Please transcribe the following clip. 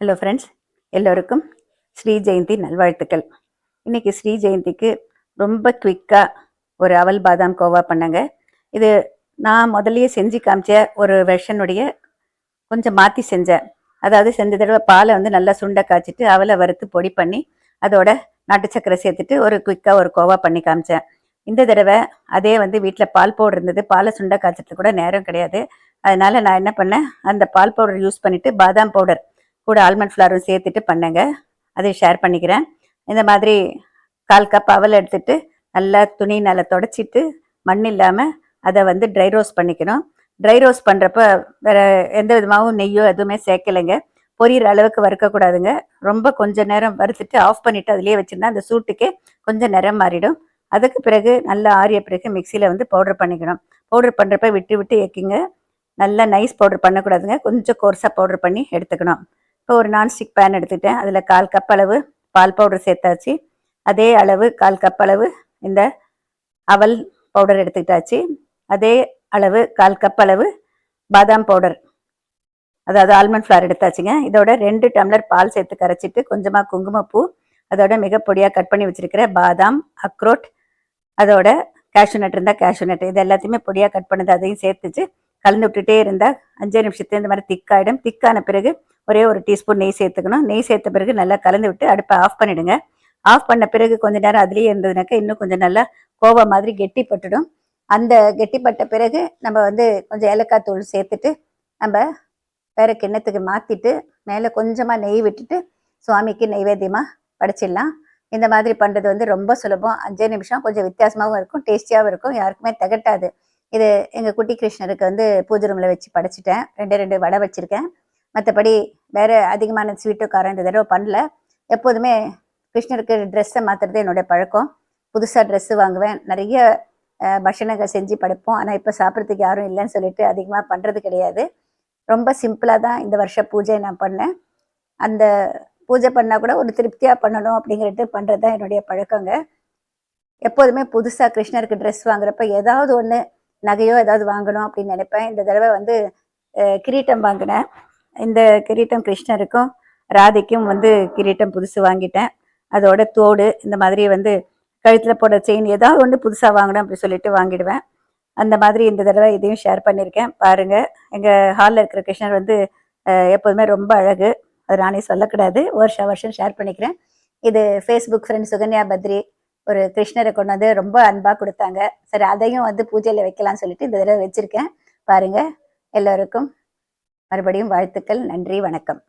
Hello friends எல்லோருக்கும் ஸ்ரீ ஜெயந்தி நல்வாழ்த்துக்கள். இன்னைக்கு ஸ்ரீ ஜெயந்திக்கு ரொம்ப குவிக்காக ஒரு அவல் பாதாம் கோவா பண்ணங்க. இது நான் முதல்லையே செஞ்சு காமிச்ச ஒரு வெர்ஷனுடைய கொஞ்சம் மாற்றி செஞ்சேன். அதாவது செஞ்ச தடவை பாலை வந்து நல்லா சுண்டை காய்ச்சிட்டு அவலை வறுத்து பொடி பண்ணி அதோட நாட்டு சக்கரை சேர்த்துட்டு ஒரு குயிக்காக ஒரு கோவா பண்ணி காமிச்சேன். இந்த தடவை அதே வந்து வீட்டில் பால் பவுடர் இருந்தது. பாலை சுண்டை காய்ச்சறது கூட நேரம் கிடையாது. அதனால நான் என்ன பண்ணேன் அந்த பால் பவுடர் யூஸ் பண்ணிவிட்டு பாதாம் பவுடர் கூட ஆல்மண்ட் ஃப்ளவரும் சேர்த்துட்டு பண்ணுங்க. அதை ஷேர் பண்ணிக்கிறேன். இந்த மாதிரி கால் கப் அவல் எடுத்துட்டு நல்லா துணி நல்லா தொடச்சிட்டு மண் இல்லாமல் அதை வந்து ட்ரை ரோஸ்ட் பண்ணிக்கணும். ட்ரை ரோஸ்ட் பண்ணுறப்ப வேறு எந்த விதமாகவும் நெய்யோ எதுவுமே சேர்க்கலைங்க. பொரியிற அளவுக்கு வறுக்கக்கூடாதுங்க. ரொம்ப கொஞ்ச நேரம் வறுத்துட்டு ஆஃப் பண்ணிவிட்டு அதுலேயே வச்சிருந்தா அந்த சூட்டுக்கே கொஞ்சம் நிறம் மாறிடும். அதுக்கு பிறகு நல்லா ஆறிய பிறகு மிக்சியில் வந்து பவுடர் பண்ணிக்கணும். பவுடர் பண்ணுறப்ப விட்டு விட்டு ஏக்கிங்க நல்லா நைஸ் பவுடர் பண்ணக்கூடாதுங்க. கொஞ்சம் கோர்ஸாக பவுடர் பண்ணி எடுத்துக்கணும். இப்போ ஒரு நான்ஸ்டிக் பேன் எடுத்துட்டேன். அதில் கால் கப் அளவு பால் பவுடர் சேர்த்தாச்சு. அதே அளவு கால் கப் அளவு இந்த அவல் பவுடர் எடுத்துக்கிட்டாச்சு. அதே அளவு கால் கப் அளவு பாதாம் பவுடர் அதாவது ஆல்மண்ட் ஃப்ளார் எடுத்தாச்சுங்க. இதோட ரெண்டு டம்ளர் பால் சேர்த்து கரைச்சிட்டு கொஞ்சமாக குங்குமப்பூ அதோட மிக பொடியாக கட் பண்ணி வச்சிருக்கிற பாதாம் அக்ரோட் அதோட கேஷ்யூ நட் இருந்தால் கேஷ்யூ நட் இது எல்லாத்தையுமே பொடியாக கட் பண்ணது அதையும் சேர்த்துச்சு. கலந்து விட்டுட்டே இருந்தால் அஞ்சு நிமிஷத்துல இந்த மாதிரி திக்காயிடும். திக்கான பிறகு ஒரே ஒரு டீஸ்பூன் நெய் சேர்த்துக்கணும். நெய் சேர்த்த பிறகு நல்லா கலந்து விட்டு அடுப்பை ஆஃப் பண்ணிடுங்க. ஆஃப் பண்ண பிறகு கொஞ்ச நேரம் அதுலேயே இருந்ததுனாக்கா இன்னும் கொஞ்சம் நல்லா கோவா மாதிரி கெட்டிப்பட்டுடும். அந்த கெட்டிப்பட்ட பிறகு நம்ம வந்து கொஞ்சம் ஏலக்காய் தூள் சேர்த்துட்டு நம்ம வேற கிண்ணத்துக்கு மாற்றிட்டு மேலே கொஞ்சமாக நெய் விட்டுட்டு சுவாமிக்கு நைவேத்தியமாக படைச்சிடலாம். இந்த மாதிரி பண்ணுறது வந்து ரொம்ப சுலபம். அஞ்சே நிமிஷம் கொஞ்சம் வித்தியாசமாகவும் இருக்கும் டேஸ்டியாகவும் இருக்கும். யாருக்குமே திகட்டாது. இது எங்கள் குட்டி கிருஷ்ணருக்கு வந்து பூஜை ரூமில் வச்சு படைச்சிட்டேன். ரெண்டு ரெண்டு வடை வச்சுருக்கேன். மற்றபடி வேறு அதிகமான ஸ்வீட்டு காரம் இந்த தடவை பண்ணல. எப்போதுமே கிருஷ்ணருக்கு ட்ரெஸ்ஸை மாற்றுறது என்னுடைய பழக்கம். புதுசாக ட்ரெஸ்ஸு வாங்குவேன். நிறைய பஷணங்கள் செஞ்சு படைப்போம். ஆனால் இப்போ சாப்பிட்றதுக்கு யாரும் இல்லைன்னு சொல்லிட்டு அதிகமாக பண்ணுறது கிடையாது. ரொம்ப சிம்பிளாக தான் இந்த வருஷம் பூஜை நான் பண்ணேன். அந்த பூஜை பண்ணால் கூட ஒரு திருப்தியாக பண்ணணும் அப்படிங்கிறது பண்ணுறது தான் என்னுடைய பழக்கங்க. எப்போதுமே புதுசாக கிருஷ்ணருக்கு ட்ரெஸ் வாங்குறப்ப ஏதாவது ஒன்று நகையோ ஏதாவது வாங்கணும் அப்படின்னு நினைப்பேன். இந்த தடவை வந்து கிரீட்டம் வாங்கினேன். இந்த கிரீட்டம் கிருஷ்ணருக்கும் ராதைக்கும் வந்து கிரீட்டம் புதுசு வாங்கிட்டேன். அதோட தோடு இந்த மாதிரி வந்து கழுத்தில் போட செயின் ஏதாவது ஒன்று புதுசாக வாங்கணும் அப்படி சொல்லிட்டு வாங்கிடுவேன். அந்த மாதிரி இந்த தடவை இதையும் ஷேர் பண்ணியிருக்கேன். பாருங்கள் எங்கள் ஹாலில் இருக்கிற கிருஷ்ணர் வந்து எப்போதுமே ரொம்ப அழகு. அது நானே சொல்லக்கூடாது. வருஷம் வருஷம் ஷேர் பண்ணிக்கிறேன். இது ஃபேஸ்புக் ஃப்ரெண்ட் சுகன்யா பத்ரி ஒரு கிருஷ்ணரை கொண்டு வந்து ரொம்ப அன்பாக கொடுத்தாங்க. சரி அதையும் வந்து பூஜையில் வைக்கலாம்னு சொல்லிட்டு இந்த தடவை வச்சுருக்கேன். பாருங்கள் எல்லோருக்கும் மறுபடியும் வாழ்த்துக்கள் நன்றி வணக்கம்.